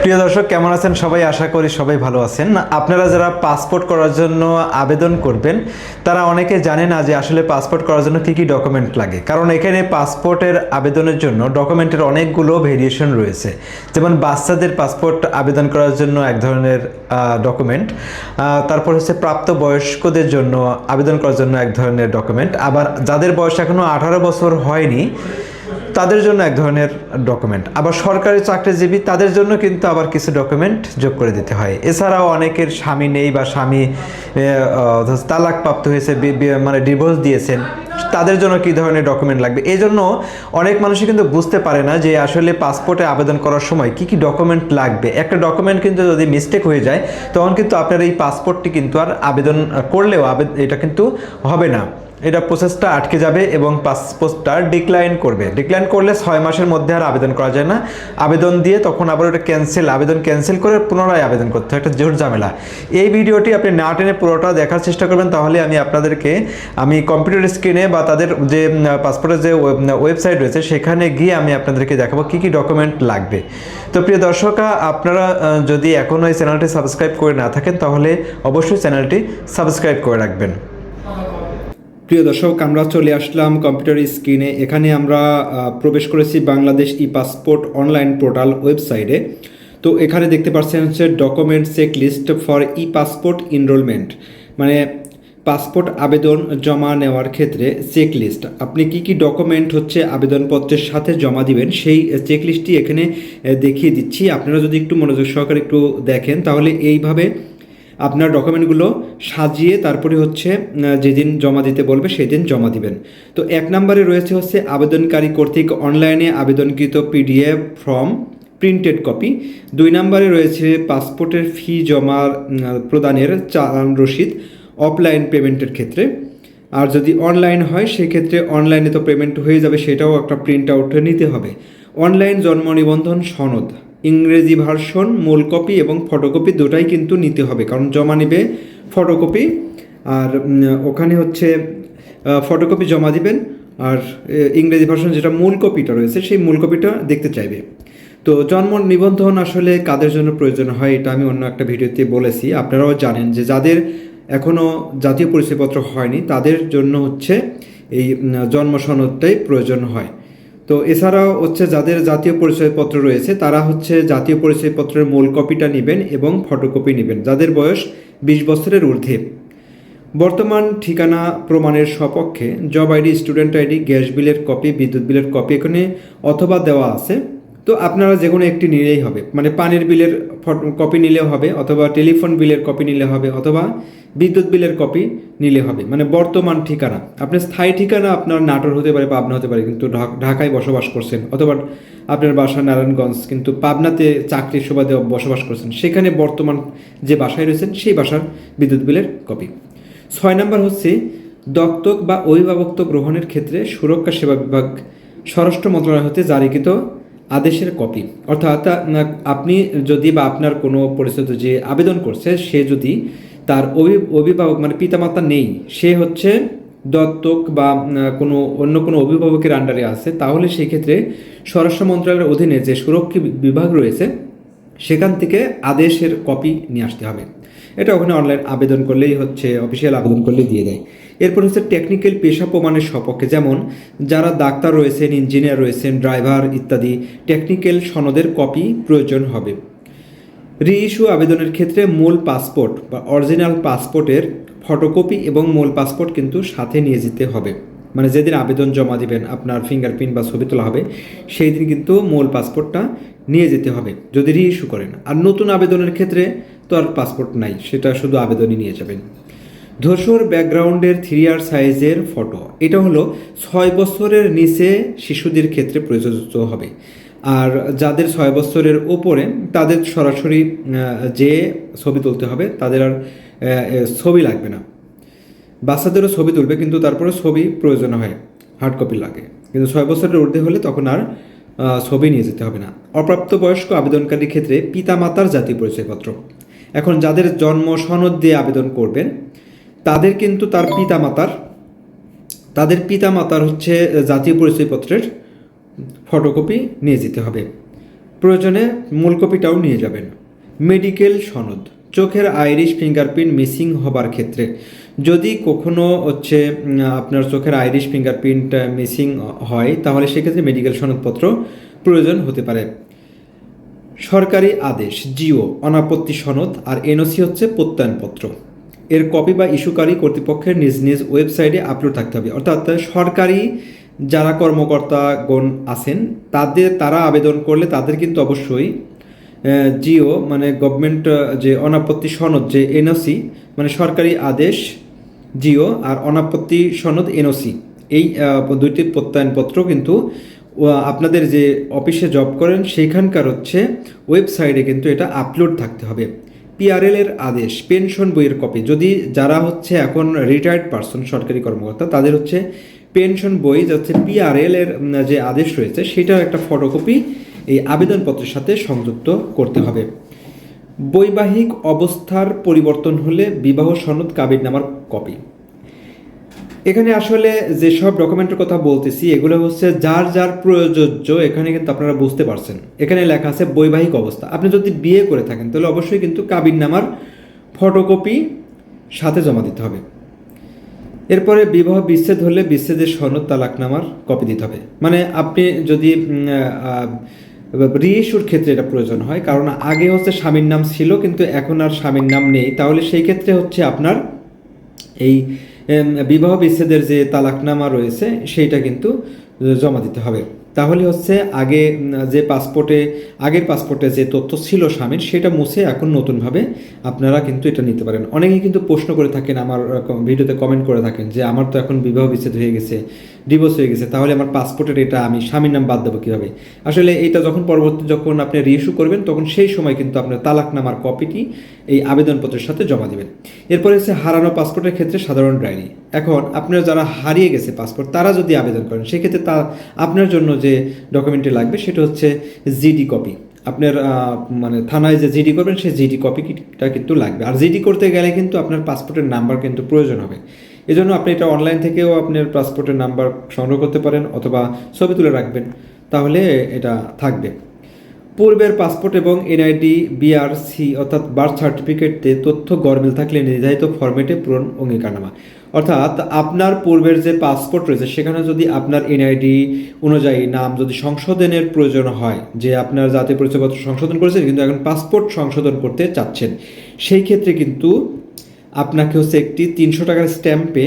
প্রিয় দর্শক, কেমন আছেন সবাই? আশা করি সবাই ভালো আছেন। আপনারা যারা পাসপোর্ট করার জন্য আবেদন করবেন, তারা অনেকে জানে না যে আসলে পাসপোর্ট করার জন্য কী কী ডকুমেন্ট লাগে। কারণ এখানে পাসপোর্টের আবেদনের জন্য ডকুমেন্টের অনেকগুলো ভেরিয়েশন রয়েছে। যেমন বাচ্চাদের পাসপোর্ট আবেদন করার জন্য এক ধরনের ডকুমেন্ট। তারপর হচ্ছে প্রাপ্ত বয়স্কদের জন্য আবেদন করার জন্য এক ধরনের ডকুমেন্ট। আবার যাদের বয়স এখনও আঠারো বছর হয়নি তাদের জন্য এক ধরনের ডকুমেন্ট আবার সরকারি চাকরিজীবী, তাদের জন্য কিন্তু আবার কিছু ডকুমেন্ট যোগ করে দিতে হয়। এছাড়াও অনেকের স্বামী নেই বা স্বামী তালাক প্রাপ্ত হয়েছে মানে ডিভোর্স দিয়েছেন, তাদের জন্য কী ধরনের ডকুমেন্ট লাগবে? এই জন্য অনেক মানুষই কিন্তু বুঝতে পারে না যে আসলে পাসপোর্টে আবেদন করার সময় কি কি ডকুমেন্ট লাগবে। একটা ডকুমেন্ট কিন্তু যদি মিস্টেক হয়ে যায়, তখন কিন্তু আপনার এই পাসপোর্টটি কিন্তু আর আবেদন করলেও এটা কিন্তু হবে না। এটা প্রসেসটা আটকে যাবে এবং পাসপোর্টটা ডিক্লাইন করবে। ডিক্লাইন করলে ছয় মাসের মধ্যে আর আবেদন করা যায় না। আবেদন দিয়ে তখন আবার ওটা ক্যান্সেল আবেদন ক্যান্সেল করে পুনরায় আবেদন করতে হয়। একটা জোর ঝামেলা। এই ভিডিওটি আপনি না টেনে পুরোটা দেখার চেষ্টা করবেন, তাহলে আমি আপনাদেরকে, আমি কম্পিউটার স্ক্রিনে বা তাদের যে পাসপোর্টের যে ওয়েবসাইট রয়েছে, সেখানে গিয়ে আমি আপনাদেরকে দেখাবো কী কী ডকুমেন্ট লাগবে। তো প্রিয় দর্শকা, আপনারা যদি এখনও এই চ্যানেলটি সাবস্ক্রাইব করে না থাকেন, তাহলে অবশ্যই চ্যানেলটি সাবস্ক্রাইব করে রাখবেন। প্রিয় দর্শক, আমরা চলে আসলাম কম্পিউটার স্ক্রিনে এখানে আমরা প্রবেশ করেছি Bangladesh E passport online portal ওয়েবসাইটে তো এখানে দেখতে পাচ্ছেন হচ্ছে document check list for E passport enrolment মানে পাসপোর্ট আবেদন জমা নেওয়ার ক্ষেত্রে চেক লিস্ট আপনি কি কি ডকুমেন্ট হচ্ছে আবেদনপত্রের সাথে জমা দিবেন, সেই চেক লিস্টটি এখানে দেখিয়ে দিচ্ছি। আপনারা যদি একটু মনোযোগ সহকারে একটু দেখেন, তাহলে এইভাবে আপনার ডকুমেন্টগুলো সাজিয়ে তারপরে হচ্ছে যেদিন জমা দিতে বলবে সেদিন জমা দিবেন। তো এক নম্বরে রয়েছে হচ্ছে আবেদনকারী কর্তৃক অনলাইনে আবেদনকৃত পিডিএফ ফর্ম প্রিন্টেড কপি দুই নম্বরে রয়েছে পাসপোর্টের ফি জমা প্রদানের চালান রসিদ অফলাইন পেমেন্টের ক্ষেত্রে। আর যদি অনলাইন হয়, সেক্ষেত্রে অনলাইনে তো পেমেন্ট হয়ে যাবে, সেটাও একটা প্রিন্ট আউট নিতে হবে। অনলাইন জন্ম নিবন্ধন সনদ। ইংরেজি ভার্সন, মূল কপি এবং ফটোকপি দুটাই কিন্তু নিতে হবে, কারণ জমা নেবে ফটোকপি আর ওখানে হচ্ছে ফটোকপি জমা দিবেন আর ইংরেজি ভার্সন যেটা মূল কপিটা রয়েছে সেই মূল কপিটা দেখতে চাইবে। তো জন্ম নিবন্ধন আসলে কাদের জন্য প্রয়োজন হয় এটা আমি অন্য একটা ভিডিওতে বলেছি, আপনারাও জানেন যে যাদের এখনও জাতীয় পরিচয়পত্র হয়নি তাদের জন্য হচ্ছে এই জন্ম সনদটাই প্রয়োজন হয়। তো এছাড়াও হচ্ছে যাদের জাতীয় পরিচয়পত্র রয়েছে, তারা হচ্ছে জাতীয় পরিচয়পত্রের মূল কপিটা নেবেন এবং ফটোকপি নেবেন, যাদের বয়স বিশ বছরের ঊর্ধ্বে। বর্তমান ঠিকানা প্রমাণের সপক্ষে job ID student ID gas বিলের কপি বিদ্যুৎ বিলের কপি এখানে অথবা দেওয়া আছে। তো আপনারা যে কোনো একটি নিলেই হবে। মানে পানির বিলের কপি নিলেও হবে, অথবা টেলিফোন বিলের কপি নিলে হবে, অথবা বিদ্যুৎ বিলের কপি নিলে হবে। মানে বর্তমান ঠিকানা। আপনার স্থায়ী ঠিকানা আপনার নাটোর হতে পারে, পাবনা হতে পারে, কিন্তু ঢাক- ঢাকায় বসবাস করছেন, অথবা আপনার বাসা নারায়ণগঞ্জ, কিন্তু পাবনাতে চাকরির সুবাদে বসবাস করছেন, সেখানে বর্তমান যে বাসায় রয়েছেন, সেই বাসার বিদ্যুৎ বিলের কপি। ছয় নম্বর হচ্ছে, দত্তক বা অভিভাবকত্ব গ্রহণের ক্ষেত্রে সুরক্ষা সেবা বিভাগ স্বরাষ্ট্র মন্ত্রণালয় হতে জারিকৃত আদেশের কপি অর্থাৎ আপনি যদি বা আপনার কোনো পরিচিত যে আবেদন করছে, সে যদি তার অভি- অভিভাবক মানে পিতামাতা নেই, সে হচ্ছে দত্তক বা কোনো অন্য কোনো অভিভাবকের আন্ডারে আছে, তাহলে সেই ক্ষেত্রে স্বরাষ্ট্র মন্ত্রণালয়ের অধীনে যে সুরক্ষা বিভাগ রয়েছে, সেখান থেকে আদেশের কপি নিয়ে আসতে হবে। এটা ওখানে অনলাইন আবেদন করলেই হচ্ছে অফিসিয়াল আবেদন করলে দিয়ে দেয়। এরপর হচ্ছে টেকনিক্যাল পেশা প্রমাণের সপক্ষে, যেমন যারা ডাক্তার রয়েছেন ইঞ্জিনিয়ার রয়েছেন ড্রাইভার ইত্যাদি টেকনিক্যাল সনদের কপি প্রয়োজন হবে। রিইস্যু আবেদনের ক্ষেত্রে মূল পাসপোর্ট বা অরিজিনাল পাসপোর্টের ফটোকপি এবং মূল পাসপোর্ট কিন্তু সাথে নিয়ে যেতে হবে। মানে যেদিন আবেদন জমা দিবেন, আপনার ফিঙ্গারপ্রিন্ট বা ছবি তোলা হবে সেই দিন কিন্তু মূল পাসপোর্টটা নিয়ে যেতে হবে, যদি রিইস্যু করেন। আর নতুন আবেদনের ক্ষেত্রে তো আর পাসপোর্ট নাই, সেটা শুধু আবেদনই নিয়ে যাবেন। ধূসর ব্যাকগ্রাউন্ডের থ্রি আর সাইজের ফটো। এটা হলো ছয় বছরের নিচে শিশুদের ক্ষেত্রে প্রযোজ্য হবে। আর যাদের ছয় বছরের ওপরে, তাদের সরাসরি যে ছবি তুলতে হবে, তাদের আর ছবি লাগবে না। বাচ্চাদেরও ছবি তুলবে, কিন্তু তারপরে ছবি প্রয়োজন হয় হার্ড কপি লাগে। কিন্তু ছয় বছরের ঊর্ধ্বে হলে তখন আর ছবি নিয়ে যেতে হবে না। অপ্রাপ্তবয়স্ক আবেদনকারীর ক্ষেত্রে পিতামাতার জাতীয় পরিচয়পত্র। এখন যাদের জন্ম সনদ দিয়ে আবেদন করবেন তাদের কিন্তু তার পিতামাতার, তাদের পিতামাতার হচ্ছে জাতীয় পরিচয়পত্রের ফটোকপি নিয়ে যেতে হবে। প্রয়োজনে মূল কপিটাও নিয়ে যাবেন। মেডিকেল সনদ। চোখের আইরিশ ফিঙ্গারপ্রিন্ট মিসিং হবার ক্ষেত্রে। যদি কখনো হচ্ছে আপনার চোখের আইরিশ ফিঙ্গারপ্রিন্ট মিসিং হয়, তাহলে সেক্ষেত্রে মেডিকেল সনদপত্র প্রয়োজন হতে পারে। সরকারি আদেশ, জিও, অনাপত্তি সনদ আর এনওসি হচ্ছে প্রত্যয়নপত্র। এর কপি বা ইস্যুকারী কর্তৃপক্ষের নিজ নিজ ওয়েবসাইটে আপলোড থাকতে হবে। অর্থাৎ সরকারি যারা কর্মকর্তাগণ আছেন, তাদের, তারা আবেদন করলে তাদের কিন্তু অবশ্যই জিও মানে গভর্নমেন্ট যে অনাপত্তি সনদ, যে এনওসি মানে সরকারি আদেশ, জিও আর অনাপত্তি সনদ এনওসি এই দুইটি প্রত্যয়নপত্র কিন্তু আপনাদের যে অফিসে জব করেন সেইখানকার হচ্ছে ওয়েবসাইটে কিন্তু এটা আপলোড থাকতে হবে। পিআরএল এর আদেশ, পেনশন বইয়ের কপি। যদি যারা হচ্ছে এখন রিটায়ার্ড পার্সন সরকারি কর্মকর্তা, তাদের হচ্ছে পেনশন বই যাচ্ছে পিআরএল এর যে আদেশ রয়েছে সেটার একটা ফটোকপি এই আবেদনপত্রের সাথে সংযুক্ত করতে হবে। বৈবাহিক অবস্থার পরিবর্তন হলে বিবাহ সনদ কাবির নামার কপি। এখানে আসলে যেসব ডকুমেন্টের কথা বলতেছি, এগুলো হচ্ছে যার যার প্রয়োজ্য, এখানে কিন্তু আপনারা বুঝতে পারছেন। এখানে লেখা আছে বৈবাহিক অবস্থা। আপনি যদি বিয়ে করে থাকেন, তাহলে অবশ্যই কিন্তু কাবিরনামার ফটোকপি সাথে জমা দিতে হবে। এরপরে বিবাহ বিচ্ছেদ হলে বিচ্ছেদের সনদ তালাকনামার কপি দিতে হবে। মানে আপনি যদি রিইস্যুর ক্ষেত্রে এটা প্রয়োজন হয়, কারণ আগে হচ্ছে স্বামীর নাম ছিল, কিন্তু এখন আর স্বামীর নাম নেই, তাহলে সেই ক্ষেত্রে হচ্ছে আপনার এই বিবাহ বিচ্ছেদের যে তালাকনামা রয়েছে, সেইটা কিন্তু জমা দিতে হবে। তাহলে হচ্ছে আগে যে পাসপোর্টে, আগের পাসপোর্টে যে তথ্য ছিল স্বামীর, সেটা মুছে এখন নতুনভাবে আপনারা কিন্তু এটা নিতে পারেন। অনেকেই কিন্তু প্রশ্ন করে থাকেন, আমার ভিডিওতে কমেন্ট করে থাকেন যে, আমার তো এখন বিবাহ বিচ্ছেদ হয়ে গেছে। ডিভোর্স হয়ে গেছে, তাহলে আমার পাসপোর্টের এটা আমি স্বামীর নাম বাদ দেবো কীভাবে? আসলে এটা যখন পরবর্তী যখন আপনি রিইস্যু করবেন, তখন সেই সময় কিন্তু আপনার তালাকনামার কপিটি এই আবেদনপত্রের সাথে জমা দিবেন। এরপরে হচ্ছে হারানো পাসপোর্টের ক্ষেত্রে সাধারণ ডায়েরি। এখন আপনার যারা হারিয়ে গেছে পাসপোর্ট তারা যদি আবেদন করেন, সেক্ষেত্রে তা আপনার জন্য যে ডকুমেন্টটি লাগবে, সেটা হচ্ছে জিডি কপি আপনার মানে থানায় যে জিডি করবেন, সেই জিডি কপিটা কিন্তু লাগবে। আর জিডি করতে গেলে কিন্তু আপনার পাসপোর্টের নাম্বার কিন্তু প্রয়োজন হবে। এজন্য আপনি এটা অনলাইন থেকেও আপনার পাসপোর্টের নাম্বার সংগ্রহ করতে পারেন অথবা ছবি তুলে রাখবেন। তাহলে এটা থাকবে। পূর্বের পাসপোর্ট এবং এনআইডি বিআরসি অর্থাৎ বার্থ সার্টিফিকেটে তথ্য গরমিল থাকলে নির্ধারিত ফরম্যাটে পূরণ অঙ্গীকারনামা। অর্থাৎ আপনার পূর্বের যে পাসপোর্ট রয়েছে, সেখানে যদি আপনার এনআইডি অনুযায়ী নাম যদি সংশোধনের প্রয়োজন হয়, যে আপনার জাতীয় পরিচয়পত্র সংশোধন করেছেন, কিন্তু এখন পাসপোর্ট সংশোধন করতে চাচ্ছেন, সেই ক্ষেত্রে কিন্তু আপনাকে হচ্ছে একটি তিনশো টাকার স্ট্যাম্পে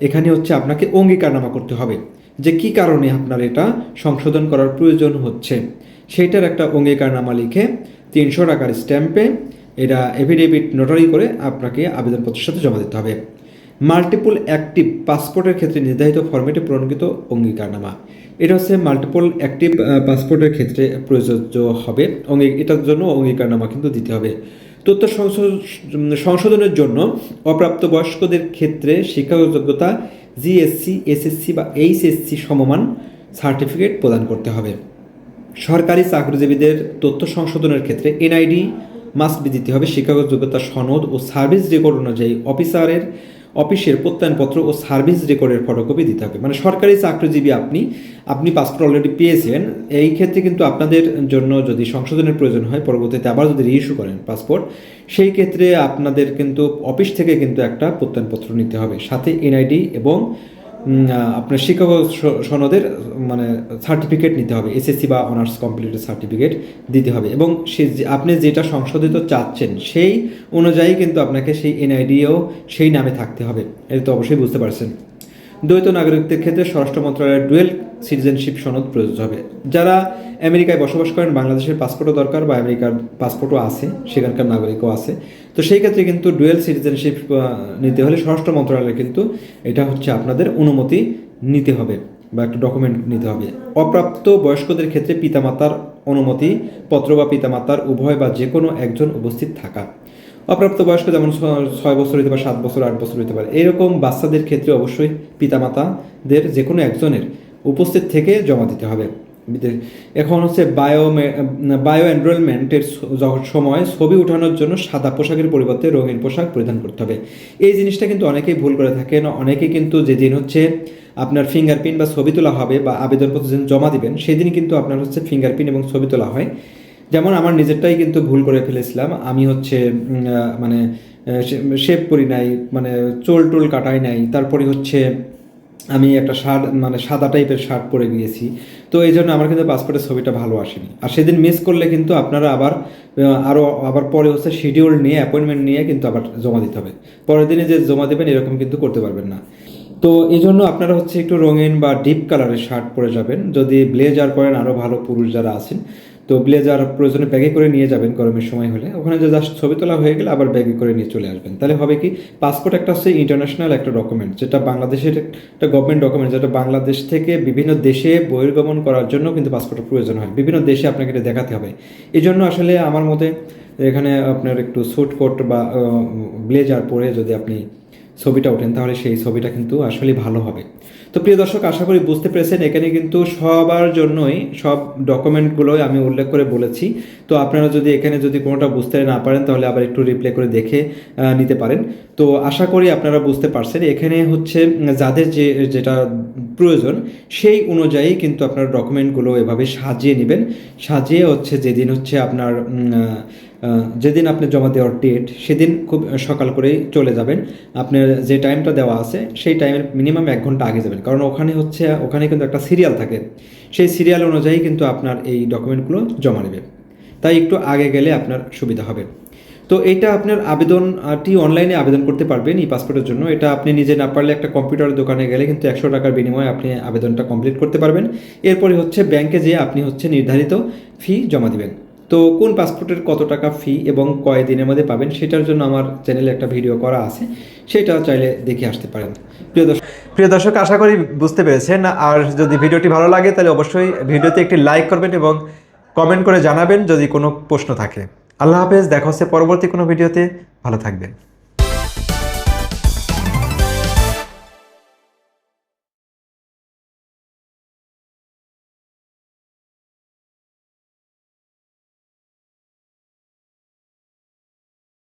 এখানে হচ্ছে আপনাকে অঙ্গীকারনামা করতে হবে। যে কি কারণে আপনার এটা সংশোধন করার প্রয়োজন হচ্ছে? সেইটার একটা অঙ্গীকারনামা লিখে তিনশো টাকার স্ট্যাম্পে এটা এফিডেভিট নোটারি করে আপনাকে আবেদনপত্রের সাথে জমা দিতে হবে। মাল্টিপল অ্যাক্টিভ পাসপোর্টের ক্ষেত্রে নির্ধারিত ফর্মেটে পূরণকৃত অঙ্গীকারনামা। এটা হচ্ছে মাল্টিপল অ্যাক্টিভ পাসপোর্টের ক্ষেত্রে প্রযোজ্য হবে। অঙ্গী এটার জন্য অঙ্গীকারনামা কিন্তু দিতে হবে। তথ্য সংশোধনের জন্য অপ্রাপ্ত বয়স্কদের ক্ষেত্রে শিক্ষাগত যোগ্যতা জিএসসি এসএসসি বা এইচএসসি সমমান সার্টিফিকেট প্রদান করতে হবে। সরকারি চাকরিজীবীদের তথ্য সংশোধনের ক্ষেত্রে এনআইডি মাস্ট বি দিতে হবে। শিক্ষাগত যোগ্যতা সনদ ও সার্ভিস রেকর্ড অনুযায়ী অফিসারের অফিসের প্রত্যয়নপত্র ও সার্ভিস রেকর্ডের ফটোকপি দিতে হবে। মানে সরকারি চাকরিজীবী আপনি আপনি পাসপোর্ট অলরেডি পেয়েছেন, এই ক্ষেত্রে কিন্তু আপনাদের জন্য যদি সংশোধনের প্রয়োজন হয়, পরবর্তীতে আবার যদি রিইস্যু করেন পাসপোর্ট সেই ক্ষেত্রে আপনাদের কিন্তু অফিস থেকে কিন্তু একটা প্রত্যয়নপত্র নিতে হবে। সাথে এনআইডি এবং আপনার শিক্ষক সনদের মানে সার্টিফিকেট নিতে হবে। এসএসসি বা অনার্স কমপ্লিটের সার্টিফিকেট দিতে হবে। এবং সে আপনি যেটা সংশোধিত চাচ্ছেন, সেই অনুযায়ী কিন্তু আপনাকে সেই এনআইডিও সেই নামে থাকতে হবে। এটা তো অবশ্যই বুঝতে পারছেন। দ্বৈত নাগরিকদের ক্ষেত্রে স্বরাষ্ট্র মন্ত্রণালয়ের ডুয়েল সিটিজেনশিপ সনদ প্রযোজ্য হবে। যারা আমেরিকায় বসবাস করেন, বাংলাদেশের পাসপোর্টও দরকার বা আমেরিকার পাসপোর্টও আছে, সেখানকার নাগরিকও আছে। তো সেই ক্ষেত্রে কিন্তু ডুয়েল সিটিজেনশিপ নিতে হলে স্বরাষ্ট্র মন্ত্রণালয়ে কিন্তু এটা হচ্ছে আপনাদের অনুমতি নিতে হবে বা একটা ডকুমেন্ট নিতে হবে। অপ্রাপ্ত বয়স্কদের ক্ষেত্রে পিতামাতার অনুমতি, পত্র বা পিতামাতার উভয় বা যে কোনো একজন উপস্থিত থাকা। অপ্রাপ্ত বয়স্ক যেমন ছয় বছর হতে পারে, সাত বছর, আট বছর হতে পারে, এরকম বাচ্চাদের ক্ষেত্রে অবশ্যই পিতামাতাদের যে কোনো একজনের উপস্থিত থেকে জমা দিতে হবে। এখন হচ্ছে বায়ো বায়ো এনরোলমেন্টের সময় ছবি ওঠানোর জন্য সাদা পোশাকের পরিবর্তে রঙিন পোশাক পরিধান করতে হবে। এই জিনিসটা কিন্তু অনেকেই ভুল করে থাকেন, অনেকেই কিন্তু যেদিন হচ্ছে আপনার ফিঙ্গারপ্রিন্ট বা ছবি তোলা হবে বা আবেদনপত্র যেদিন জমা দিবেন সেদিন কিন্তু আপনার হচ্ছে ফিঙ্গারপ্রিন্ট এবং ছবি তোলা হয়। যেমন আমার নিজেরটাই কিন্তু ভুল করে ফেলেছিলাম। আমি হচ্ছে মানে শেপ করি নাই মানে চুল টুল কাটাই নাই। তারপরে হচ্ছে আমি একটা শার্ট মানে সাদা টাইপের শার্ট পরে গিয়েছি। তো এই জন্য আমার কিন্তু পাসপোর্টের ছবিটা ভালো আসেনি। আর সেদিন মিস করলে কিন্তু আপনারা আবার আরও আবার পরে হচ্ছে শিডিউল নিয়ে অ্যাপয়েন্টমেন্ট নিয়ে কিন্তু আবার জমা দিতে হবে। পরের দিনে যে জমা দেবেন, এরকম কিন্তু করতে পারবেন না। তো এই জন্য আপনারা হচ্ছে একটু রঙিন বা ডিপ কালারের শার্ট পরে যাবেন। যদি ব্লেজার পরেন আরও ভালো পুরুষ যারা আছেন তো ব্লেজার প্রয়োজনে ব্যাগে করে নিয়ে যাবেন গরমের সময় হলে। ওখানে যে জাস্ট ছবি তোলা হয়ে গেলে আবার ব্যাগে করে নিয়ে চলে আসবেন। তাহলে হবে কি পাসপোর্ট একটা হচ্ছে ইন্টারন্যাশনাল একটা ডকুমেন্ট যেটা বাংলাদেশের একটা গভর্নমেন্ট ডকুমেন্ট যেটা বাংলাদেশ থেকে বিভিন্ন দেশে বহির্গমন করার জন্য কিন্তু পাসপোর্টের প্রয়োজন হয়। বিভিন্ন দেশে আপনাকে এটা দেখাতে হবে। এই জন্য আসলে আমার মতে এখানে আপনার একটু স্যুট কোট বা ব্লেজার পরে যদি আপনি ছবিটা ওঠেন, তাহলে সেই ছবিটা কিন্তু আসলে ভালো হবে। তো প্রিয় দর্শক, আশা করি বুঝতে পেরেছেন, এখানে কিন্তু সবার জন্যই সব ডকুমেন্টগুলোই আমি উল্লেখ করে বলেছি। তো আপনারা যদি এখানে যদি কোনোটা বুঝতে না পারেন, তাহলে আবার একটু রিপ্লে করে দেখে নিতে পারেন। তো আশা করি আপনারা বুঝতে পারছেন, এখানে হচ্ছে যাদের যে, যেটা প্রয়োজন, সেই অনুযায়ী কিন্তু আপনার ডকুমেন্টগুলো এভাবে সাজিয়ে নেবেন। সাজিয়ে হচ্ছে যেদিন হচ্ছে আপনার যেদিন আপনি জমা দেওয়ার ডেট সেদিন খুব সকাল করেই চলে যাবেন। আপনার যে টাইমটা দেওয়া আছে, সেই টাইমের মিনিমাম এক ঘণ্টা আগে যাবেন। কারণ ওখানে হচ্ছে, ওখানে কিন্তু একটা সিরিয়াল থাকে। সেই সিরিয়াল অনুযায়ী কিন্তু আপনার এই ডকুমেন্টগুলো জমা নেবে। তাই একটু আগে গেলে আপনার সুবিধা হবে। তো এটা আপনার আবেদনটি অনলাইনে আবেদন করতে পারবেন এই পাসপোর্টের জন্য। এটা আপনি নিজে না পারলে একটা কম্পিউটার দোকানে গেলে কিন্তু একশো টাকার বিনিময়ে আপনি আবেদনটা কমপ্লিট করতে পারবেন। এরপরে হচ্ছে ব্যাংকে যেয়ে আপনি হচ্ছে নির্ধারিত ফি জমা দিবেন। তো কোন পাসপোর্টের কত টাকা ফি এবং কয় দিনের মধ্যে পাবেন সেটার জন্য আমার চ্যানেলে একটা ভিডিও করা আছে। সেটা চাইলে দেখে আসতে পারেন। প্রিয় দর্শক প্রিয় দর্শক, আশা করি বুঝতে পেরেছেন। আর যদি ভিডিওটি ভালো লাগে, তাহলে অবশ্যই ভিডিওতে একটি লাইক করবেন এবং কমেন্ট করে জানাবেন যদি কোনো প্রশ্ন থাকে। আল্লাহ হাফেজ, দেখা হচ্ছে পরবর্তী কোনো ভিডিওতে। ভালো থাকবেন।